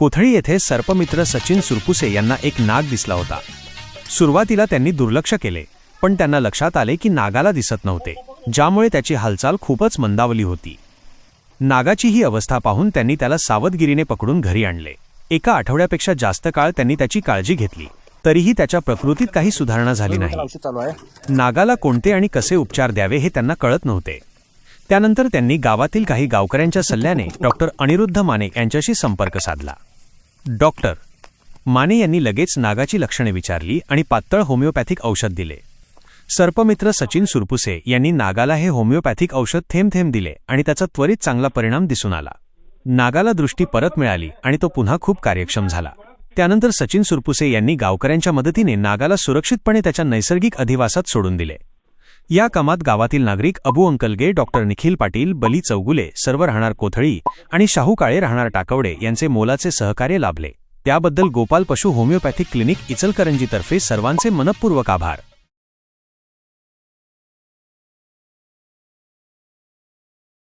कोथळी येथे सर्पमित्र सचिन सुरपुसे यांना एक नाग दिसला होता. सुरुवातीला त्यांनी दुर्लक्ष केले पण त्यांना लक्षात आले की नागाला दिसत नव्हते ज्यामुळे त्याची हालचाल खूपच मंदावली होती. नागाची ही अवस्था पाहून त्यांनी त्याला सावधगिरीने पकडून घरी आणले. एका आठवड्यापेक्षा जास्त काळ त्यांनी त्याची काळजी घेतली तरीही त्याच्या प्रकृतीत काही सुधारणा झाली नाही. नागाला कोणते आणि कसे उपचार द्यावे हे त्यांना कळत नव्हते. त्यानंतर त्यांनी गावातील काही गावकऱ्यांच्या सल्ल्याने डॉक्टर अनिरुद्ध माने यांच्याशी संपर्क साधला. डॉक्टर. माने यांनी लगेच नागाची लक्षणे विचारली आणि पातळ होमिओपॅथिक औषध दिले. सर्पमित्र सचिन सुरपुसे यांनी नागाला हे होमिओपॅथिक औषध थेंब थेंब दिले आणि त्याचा त्वरित चांगला परिणाम दिसून आला. नागाला दृष्टी परत मिळाली आणि तो पुन्हा खूप कार्यक्षम झाला. त्यानंतर सचिन सुरपुसे यांनी गावकऱ्यांच्या मदतीने नागाला सुरक्षितपणे त्याच्या नैसर्गिक अधिवासात सोडून दिले. या कामात गावातील नागरिक अबू अंकलगे डॉक्टर निखिल पाटील बली चौगुले सर्व राहणार कोथळी आणि शाहू काळे राहणार टाकवडे यांचे मोलाचे सहकार्य लाभले. त्याबद्दल गोपाल पशु होमिओपॅथिक क्लिनिक इचलकरंजीतर्फे सर्वांचे मनपूर्वक आभार.